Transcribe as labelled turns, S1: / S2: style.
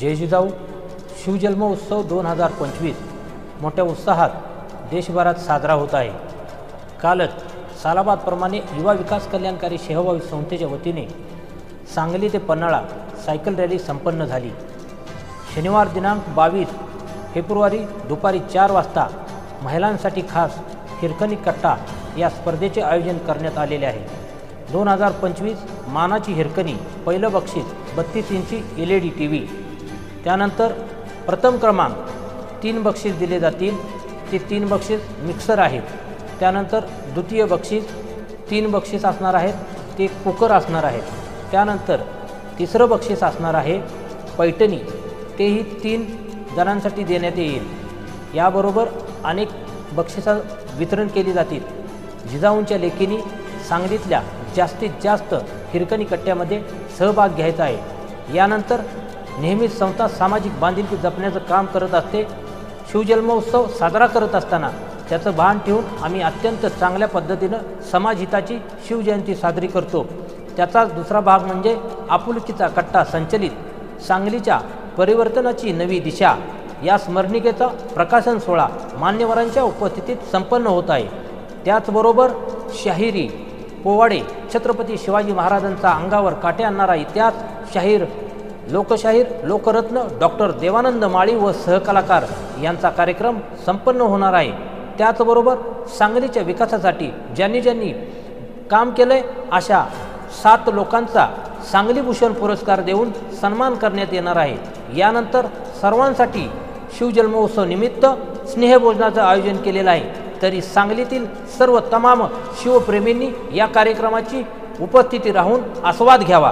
S1: जय जिजाऊ. शिवजन्म उत्सव दोन हजार पंचवीस. मोठ्या उत्साहात देशभरात साजरा होत आहे. कालच सालाबादप्रमाणे युवा विकास कल्याणकारी सेवाभावी संस्थेच्या वतीने सांगली ते पन्हाळा सायकल रॅली संपन्न झाली. शनिवार दिनांक बावीस फेब्रुवारी दुपारी चार वाजता महिलांसाठी खास हिरकणी कट्टा या स्पर्धेचे आयोजन करण्यात आलेले आहे. दोन हजार पंचवीस मानाची हिरकणी पहिलं बक्षीस बत्तीस इंची L E D T V त्यानंतर प्रथम क्रमांक तीन बक्षीस दिले जातील. ते तीन बक्षीस मिक्सर आहेत. त्यानंतर द्वितीय बक्षीस तीन बक्षीस असणार आहेत. ते कुकर असणार आहेत. त्यानंतर तिसरं बक्षीस असणार आहे पैठणी. तेही तीन जणांसाठी देण्यात येईल. याबरोबर अनेक बक्षिसं वितरण केली जातील. जिजाऊंच्या लेखीने सांगलीतल्या जास्तीत जास्त हिरकणी कट्ट्यामध्ये सहभाग घ्यायचा आहे. यानंतर नेहमीच संस्था सामाजिक बांधिलकी जपण्याचं काम करत असते शिवजन्मोत्सव साजरा करत असताना त्याचं भान ठेवून आम्ही अत्यंत चांगल्या पद्धतीनं समाजहिताची शिवजयंती साजरी करतो. त्याचाच दुसरा भाग म्हणजे आपुलकीचा कट्टा संचलित सांगलीच्या परिवर्तनाची नवी दिशा. या स्मरणिकेचा प्रकाशन सोहळा मान्यवरांच्या उपस्थितीत संपन्न होत आहे. त्याचबरोबर शाहिरी पोवाडे छत्रपती शिवाजी महाराजांचा अंगावर काटे आणणारा इतिहास शाहीर लोकशाहीर लोकरत्न डॉक्टर देवानंद माळी व सहकलाकार यांचा कार्यक्रम संपन्न होणार आहे. त्याचबरोबर सांगलीच्या विकासासाठी ज्यांनी ज्यांनी काम केलंय अशा सात लोकांचा सांगली भूषण पुरस्कार देऊन सन्मान करण्यात येणार आहे. यानंतर सर्वांसाठी शिवजन्मोत्सव निमित्त स्नेहभोजनाचं आयोजन केलेलं आहे. तरी सांगलीतील सर्व तमाम शिवप्रेमींनी या कार्यक्रमाची उपस्थिती राहून आस्वाद घ्यावा.